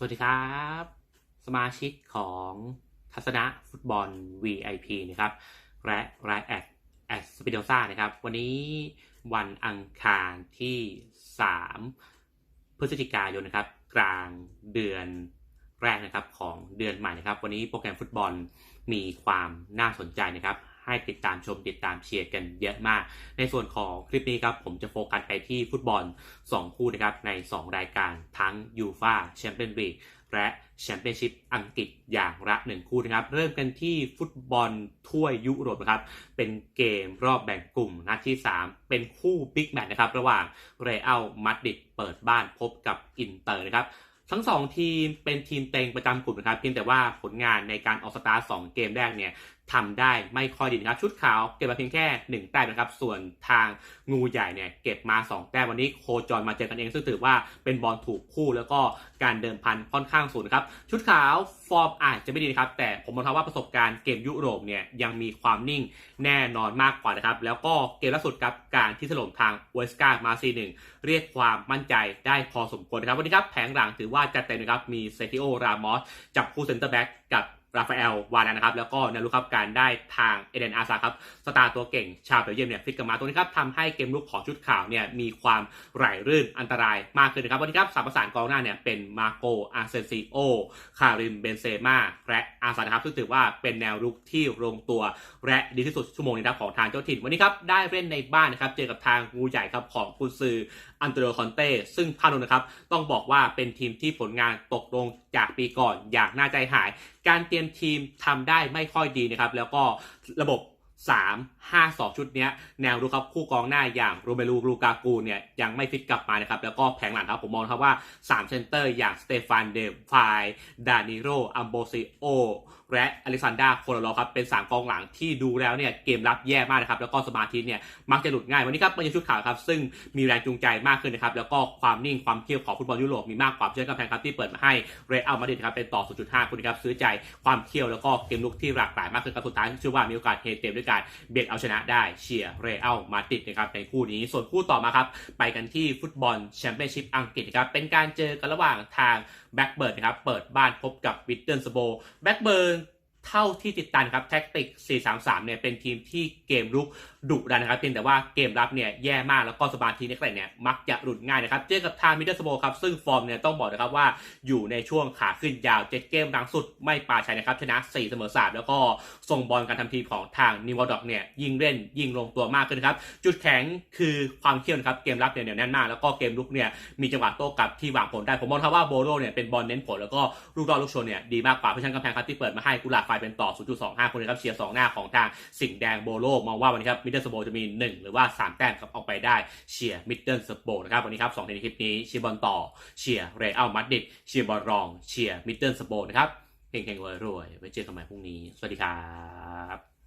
สวัสดีครับ สมาชิกของทัศนะฟุตบอล VIP นะครับ และรายแอดแอดสปิโดซ่านะครับ วันนี้วันอังคารที่ 3 พฤศจิกายนนะครับ กลางเดือนแรกนะครับของเดือนใหม่นะครับ วันนี้โปรแกรมฟุตบอลมีความน่าสนใจนะครับ ให้ติดตามชมติดตามเชียร์กันเยอะมาก ในส่วนของคลิปนี้ครับผมจะโฟกัสไปที่ฟุตบอล 2 คู่นะครับใน 2 รายการทั้งยูฟาแชมเปี้ยนลีกและแชมเปี้ยนชิพอังกฤษอย่างละ1คู่นะครับ เริ่มกันที่ฟุตบอลถ้วยยุโรปนะครับ เป็นเกมรอบแบ่งกลุ่มนัดที่ 3 เป็นคู่บิ๊กแมตช์นะครับ ระหว่างเรอัลมาดริดเปิดบ้านพบกับอินเตอร์นะครับทั้ง 2 ทีมเป็นทีมเต็งประจำกลุ่มนะครับเพียงแต่ว่าผลงานในการออกสตาร์ท2เกมแรกเนี่ย ทำได้ไม่ค่อยดีนะครับ ชุดขาวเก็บมาเพียงแค่ 1 แต้มนะครับ ส่วนทางงูใหญ่เนี่ยเก็บมา 2 แต้มวันนี้โคจรมาเจอกันเอง ซึ่งถือว่าเป็นบอลถูกคู่แล้วก็การเดิมพันค่อนข้างสูงครับ ชุดขาวฟอร์มอาจจะไม่ดีนะครับ แต่ผมมองว่าประสบการณ์เกมยุโรปเนี่ยยังมีความนิ่งแน่นอนมากกว่านะครับ แล้วก็เกมล่าสุดครับการที่ถล่มทางเวสกามาซีหนึ่งเรียกความมั่นใจได้พอสมควรครับวันนี้ครับแผงหลังถือว่าจัดเต็มนะครับมีเซติโอรามอสจับคู่เซนเตอร์แบ็กกับ ราฟาเอลวานานะครับแล้วก็แนวรุกครับการได้ทางเอเดนอาซาครับสตาร์ตัวเก่งชาวเบลเยียมเนี่ยฟิกกลับมาตัวนี้ครับทำให้เกมลุกของชุดขาวเนี่ยมีความไหลรื่นอันตรายมากขึ้นนะครับวันนี้ครับสามประสานกองหน้าเนี่ยเป็นมาโกอาเซนซิโอคาริมเบนเซม่าและอาซานะครับซึ่งถือว่าเป็นแนวรุกที่ลงตัวและดีที่สุดชั่วโมงนี้นะครับของทางเจ้าถิ่นวันนี้ครับได้เล่นในบ้านนะครับเจอกับทางงูใหญ่ครับของกุนซืออันเตโรคอนเต้ซึ่งพานุนะครับต้องบอกว่าเป็นทีมที่ผลงานตกลงจากปีก่อนอย่างน่าใจหาย การเตรียมทีมทำได้ไม่ค่อยดีนะครับ แล้วก็ระบบ 3 5 2 ชุดเนี้ยแนวรุกครับคู่กองหน้าอย่างโรเมลูลูกากูเนี่ยยังไม่ฟิตกลับมานะครับ แล้วก็แผงหลังครับผมมองครับว่า3เซนเตอร์อย่างสเตฟานเดฟายดานิโรอัมโบซิโอ และอเล็กซานดราโคโลโลครับเป็น 3 กองหลังที่ดูแล้วเนี่ยเกมรับแย่มากนะครับแล้วก็สมาธิเนี่ยมักจะหลุดง่ายวันนี้ครับมันชุดขาวครับซึ่งมีแรงจูงใจมากขึ้นนะครับแล้วก็ความนิ่งความเที่ยวของฟุตบอลยุโรปมีมากกว่าเช่นกำแพงครับที่เปิดมาให้เรอัลมาดริดครับเป็นต่อ 0.5 คุณครับซื้อใจความเที่ยวแล้วก็เกมลุกที่หลากหลายมากขึ้นครับสุดท้ายเชื่อว่ามีโอกาสเฮเต็มด้วยการเบียดเอาชนะได้เชียร์เรอัลมาดริดนะครับในคู่นี้ส่วนคู่ต่อมาครับไปกันที่ฟุตบอลแชมเปี้ยนชิพอังกฤษครับเป็นการเจอกันระหว่างทางแบ็กเบิร์ดนะครับเปิดบ้านพบกับวิตเทิร์นสโบแบ็กเบิร์ด เท่าที่ติดตันครับแท็กติก 433 เนี่ยเป็นทีมที่เกมรุกดุดันนะครับเพียงแต่ว่าเกมรับเนี่ยแย่มากแล้วก็สมาธิในเกรดเนี่ยมักจะหลุดง่ายนะครับเจอกับทางมิดเดิลสโบครับซึ่งฟอร์มเนี่ยต้องบอกนะครับว่าอยู่ในช่วงขาขึ้นยาวเจ็ดเกมหลังสุดไม่ปาชัยนะครับชนะ 4 เสมอ 3 แล้วก็ส่งบอลการทำทีมของทางนิวอร์ดอกเนี่ยยิงเล่นยิงลงตัวมากขึ้นครับจุดแข็งคือความเขี้ยวนะครับเกมรับเนี่ยเหนียวแน่นมากแล้วก็เกมลุกเนี่ยมีจังหวะโต้กลับที่หวังผลได้ผมมองครับว่าโบโลเนี่ยเป็นบอลเน้นผลแล้วก็ลูกรอลูกชนเนี่ยดีมากกว่าเพราะฉะนั้นกำแพงครับที่เปิดมาให้กุหลาบไฟเป็นต่อ 0.25 คนนะครับเชียร์สองหน้าของทางสิงห์แดงโบโลมองว่าวันนี้ครับมิดเดิลสโบจะมี 1 หรือว่า 3 แต้มครับออกไปได้เชียร์มิดเดิลสโบนะครับวันนี้ครับสองทีมในคลิปนี้เชียร์บอลต่อเชียร์เรอัลมาดริดเชียร์บอลรองเชียร์มิดเดิลสโบนะครับเฮงๆรวยๆไว้เจอกันใหม่พรุ่งนี้ สวัสดีครับ